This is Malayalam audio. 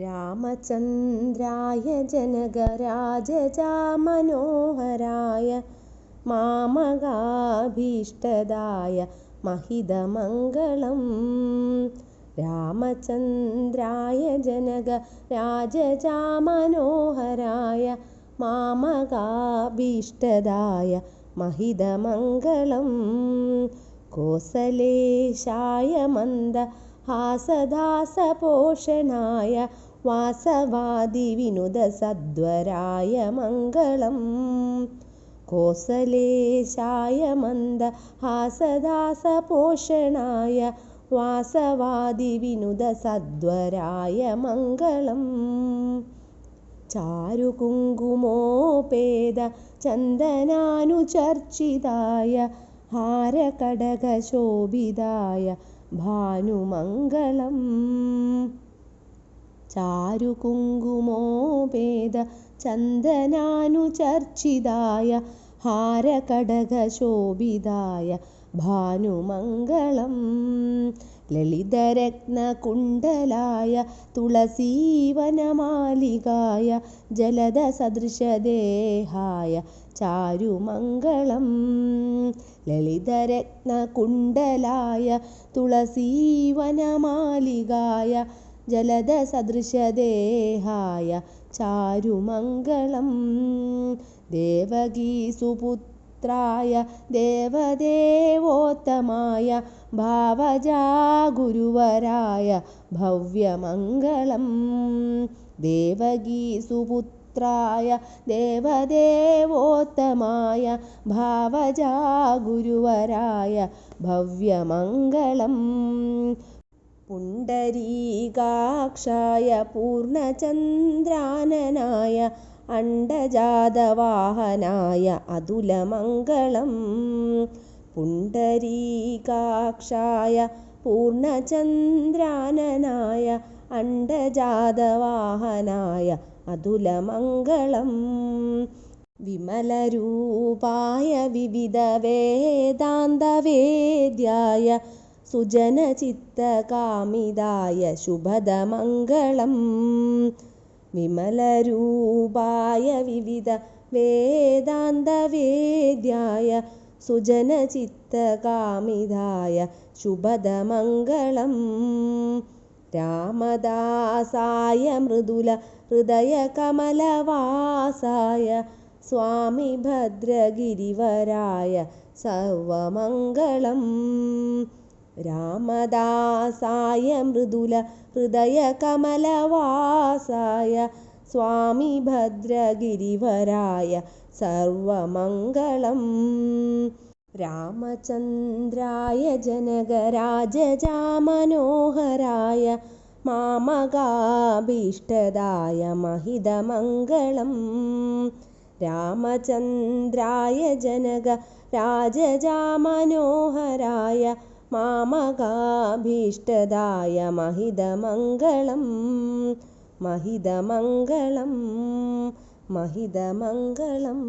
रामचन्द्राय जनगराजजामनोहराय मामगाभीष्टदाय महिदमङ्गलम्। रामचन्द्राय जनगराजजामनोहराय मामगाभीष्टदाय महिदमङ्गलम्। कोसलेशाय मन्दहासदासपोषणाय മന്ദ വിനുദ സദ്വരായ മംഗളം. കോസലേശായ മന്ദ വിനുദ സദ്വരായ മംഗളം. ചാരുകുങ്കുമോപേത ചന്ദനാനുചർച്ചിതായ ഹാരകടകശോഭിതായ ഭാനുമംഗളം. ചാരുകുങ്കുമോപേത ചന്ദനാനുചർച്ചിതായ ഹാരകടകശോഭിതായ ഭാനുമംഗളം. ലളിതരത്നകുണ്ടലായ തുളസീവനമാലികായ ജലദസദൃശദേഹായ ചാരുമംഗളം. ലളിതരത്നകുണ്ടലായ തുളസീവനമാലികായ ജലദസദൃശദേഹായ ചാരുമംഗളം. ദേവകീസുപുത്രായ ദേവദേവോത്തമായ ഭാവജാഗുരുവരായ ഭവ്യമംഗളം. ദേവകീസുപുത്രായ ദേവദേവോത്തമായ ഭാവജാഗുരുവരായ ഭവ്യമംഗളം. പുണ്ടരീകാക്ഷായ പൂർണചന്ദ്രാനനായ അണ്ടജാതവാഹനായ അതുലമംഗളം. പുണ്ടരീകാക്ഷായ പൂർണചന്ദ്രാനനായ അണ്ടജാതവാഹനായ അതുലമംഗളം. വിമലരൂപായ വിവിധവേദാന്തവേദ്യായ സുജനചിത്തകാമിതായ ശുഭദമംഗളം. വിമലരൂപായ വിവിധ വേദാന്തവേദ്യായ സുജനചിത്തകാമിതായ ശുഭദമംഗളം. രാമദാസായ മൃദുല ഹൃദയകമലവാസായ സ്വാമി ഭദ്രഗിരിവരായ സർവമംഗളം. रामदासाय मृदुल हृदयकमलवासाय स्वामी भद्रगिरिवराय सर्वमङ्गलम् रामचन्द्राय जनगराजजामनोहराय मामगाभीष्टदाय महिदमङ्गलम् रामचन्द्राय जनगराजजामनोहराय मामगाभीष्टदाय महिदमङ्गलं महिदमङ्गलं महिदमङ्गलम्